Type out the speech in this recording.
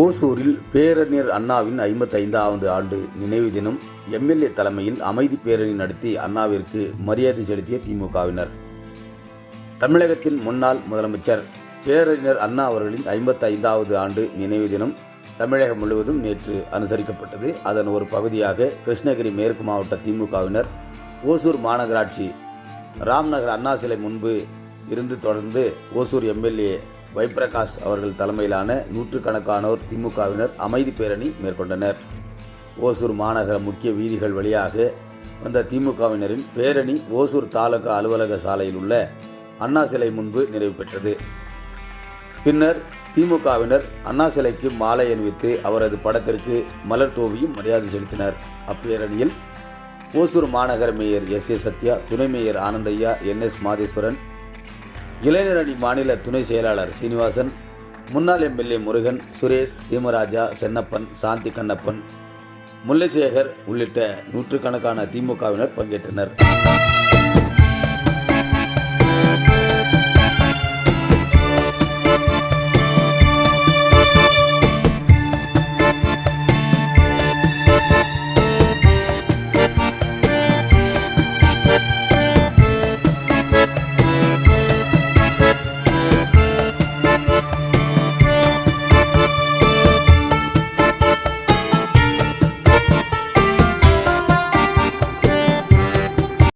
ஓசூரில் பேரறிஞர் அண்ணாவின் ஐம்பத்தைந்தாவது ஆண்டு நினைவு தினம் எம்எல்ஏ தலைமையில் அமைதி பேரணி நடத்தி அண்ணாவிற்கு மரியாதை செலுத்திய திமுகவினர். தமிழகத்தின் முன்னாள் முதலமைச்சர் பேரறிஞர் அண்ணா அவர்களின் ஐம்பத்தைந்தாவது ஆண்டு நினைவு தினம் தமிழகம் முழுவதும் நேற்று அனுசரிக்கப்பட்டது. அதன் ஒரு பகுதியாக கிருஷ்ணகிரி மேற்கு மாவட்ட திமுகவினர் ஓசூர் மாநகராட்சி ராம்நகர் அண்ணா சிலை முன்பு இருந்து தொடர்ந்து ஓசூர் எம்எல்ஏ வைப்பிரகாஷ் அவர்கள் தலைமையிலான நூற்றுக்கணக்கானோர் திமுகவினர் அமைதி பேரணி மேற்கொண்டனர். ஓசூர் மாநகர முக்கிய வீதிகள் வழியாக வந்த திமுகவினரின் பேரணி ஓசூர் தாலுகா அலுவலக சாலையில் உள்ள அண்ணா சிலை முன்பு நிறைவு பெற்றது. பின்னர் திமுகவினர் அண்ணா சிலைக்கு மாலை அணிவித்து அவரது படத்திற்கு மலர் தூவியும் மரியாதை செலுத்தினர். அப்பேரணியில் ஓசூர் மாநகர மேயர் எஸ் ஏ சத்யா துணை mayor Anandaiah N S Madheswaran இளைஞரணி மாநில துணை செயலாளர் சீனிவாசன் முன்னாள் எம்எல்ஏ முருகன் சுரேஷ் சீமராஜா சென்னப்பன் சாந்தி கண்ணப்பன் முல்லைசேகர் உள்ளிட்ட நூற்றுக்கணக்கான திமுகவினர் பங்கேற்றனர்.